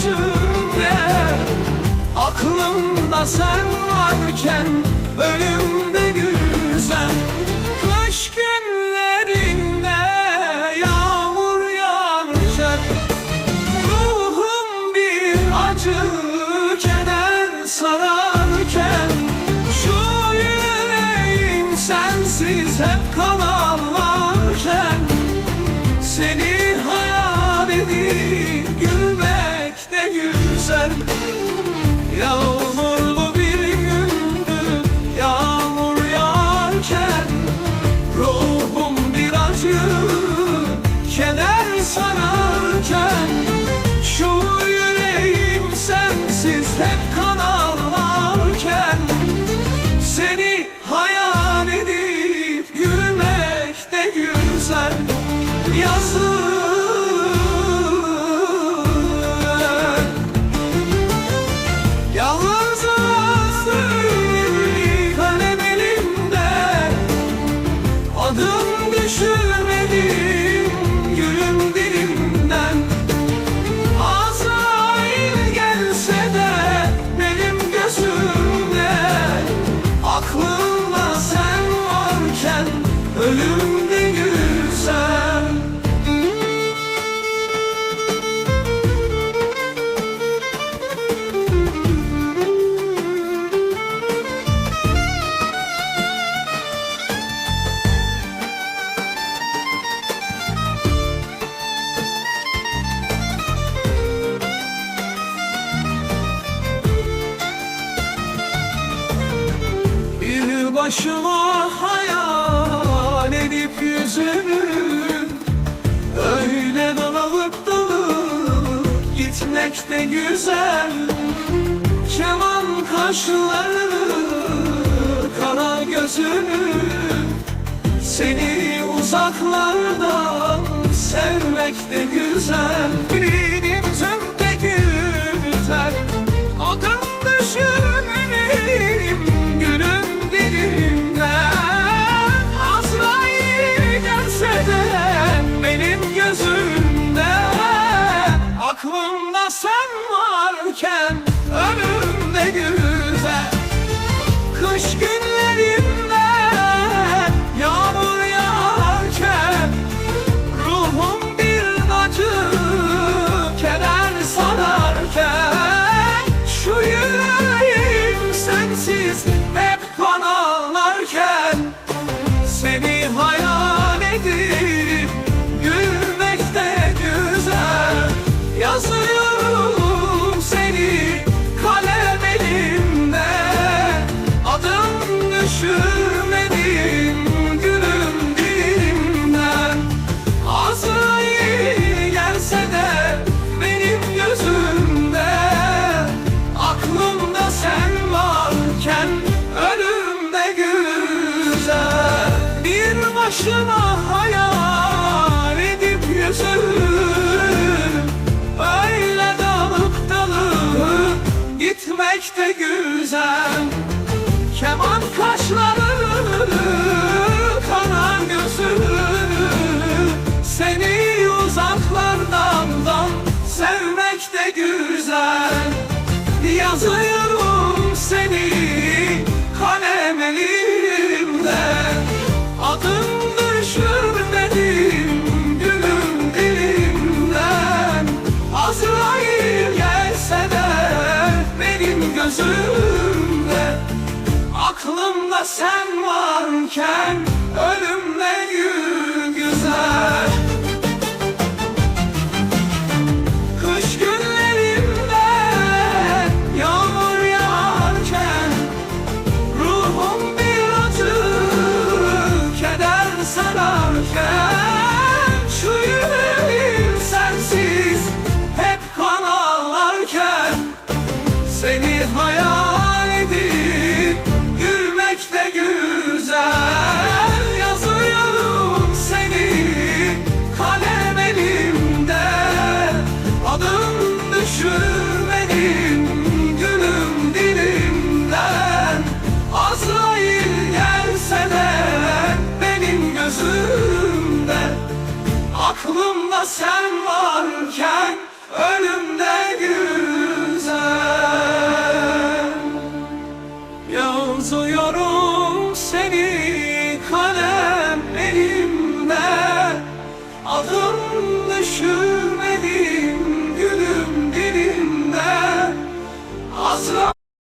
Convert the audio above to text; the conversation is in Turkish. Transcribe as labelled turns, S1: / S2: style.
S1: göğsümde Aklımda sen varken ölümde gülsen Kış günlerinde yağmur yağacak Ruhum bir acı keder sararken Şu yüreğim sensiz hep kalanlar sen yağmur başıma hayal edip yüzünü Öyle dalalıp dalıp gitmek de güzel. Keman kaşları kara gözünü Seni uzaklardan sevmek de güzel. can. should Yazıyorum seni kalem elimden Adın düşürmedim gülüm dilimden. Azrail gelse de benim gözümde. Aklımda sen varken is my eyes. düşürmedim gülüm dilimden Asla